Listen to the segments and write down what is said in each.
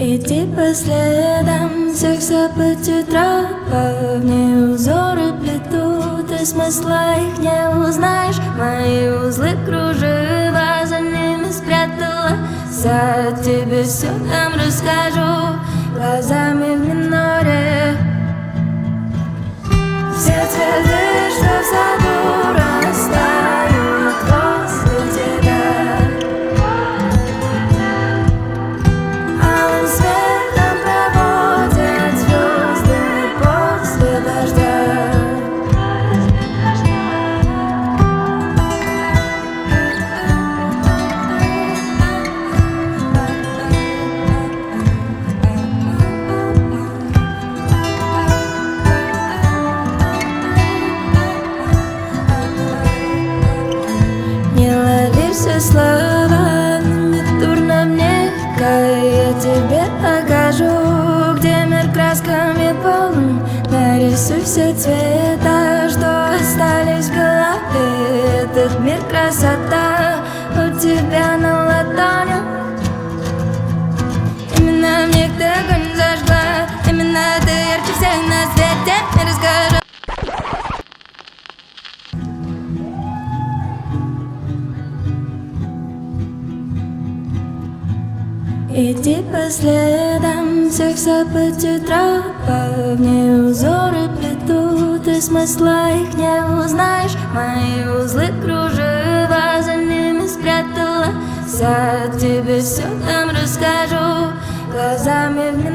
Иди по следам всех событий тропа В ней узоры плетут, и смысла их не узнаешь. Мои узлы кружева за ними спрятала. За тебе все там расскажу Глазами в миноре. Все цветы, что в саду слова, не дурно мне Я тебе покажу, где мир красками полн Нарисуй все цвета, что остались в голове. Этот мир красота Иди по следам всех событий тропа В ней узоры плетут, и смысла их не узнаешь. Мои узлы кружева за ними спрятала. За тебе все там расскажу. Глазами в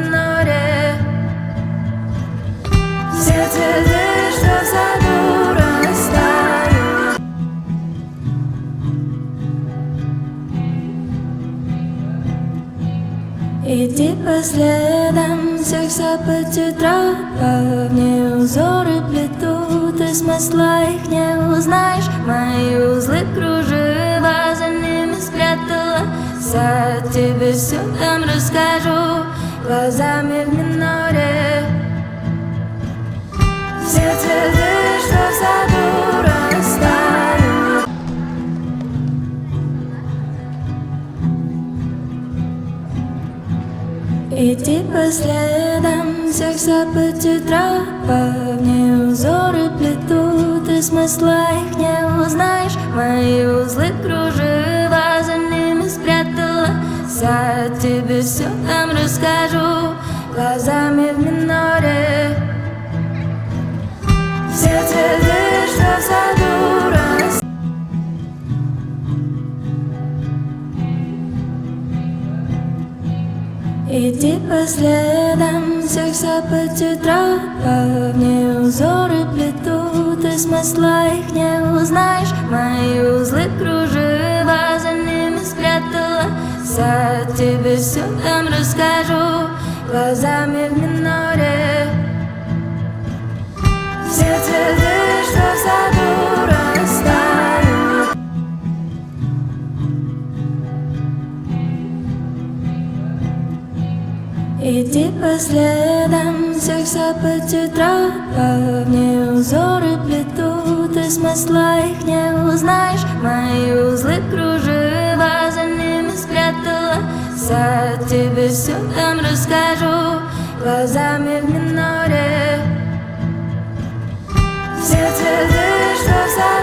Иди по следам всех событий тропа В ней узоры плетут, и смысла их не узнаешь. Мои узлы кружева за ними спрятала. За тебе все там расскажу Глазами в миноре. Все Иди по следам всех событий тропа В ней узоры плетут, и смысла их не узнаешь. Мои узлы кружева за ними спрятала. За тебе все там расскажу Глазами в миноре. Все цветы, Иди по следам всех событий тропа В ней узоры плетут, и смысла их не узнаешь. Мои узлы кружева за ними спрятала. За тебе все там расскажу Глазами в миноре. Все цветы, что в саду По следам всех событий тропа В ней узоры плетут, и смысла их не узнаешь. Мои узлы кружева за ними спрятала. За тебе все там расскажу Глазами в миноре. Все цветы, что в саду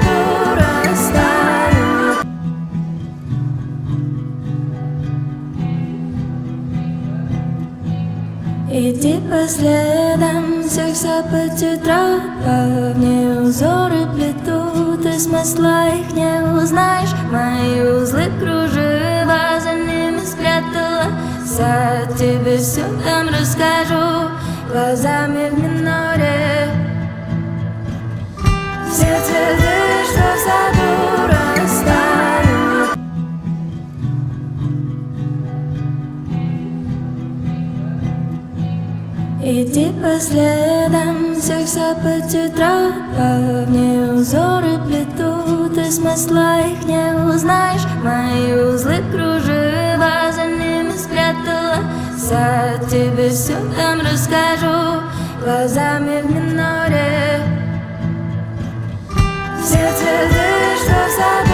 по следам всех событий тропа В ней узоры плетут, и смысла их не узнаешь. Мои узлы кружева за ними спрятала. За тебе все там расскажу Глазами в миноре. Все цветы, что в саду Следам всех событий тропа В ней узоры плетут, и смысла их не узнаешь. Мои узлы кружева за ними спрятала. За тебе все там расскажу Глазами в миноре. Все цветы, что в саду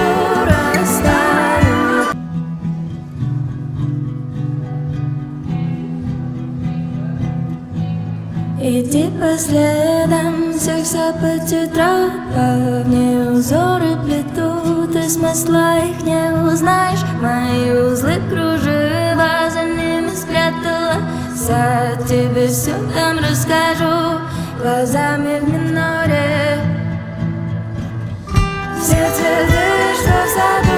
по следам всех событий тропов Не узоры плетут, и смысла их не узнаешь. Мои узлы кружева за ними спрятала. За тебе все там расскажу Глазами в миноре Все цветы, что в саду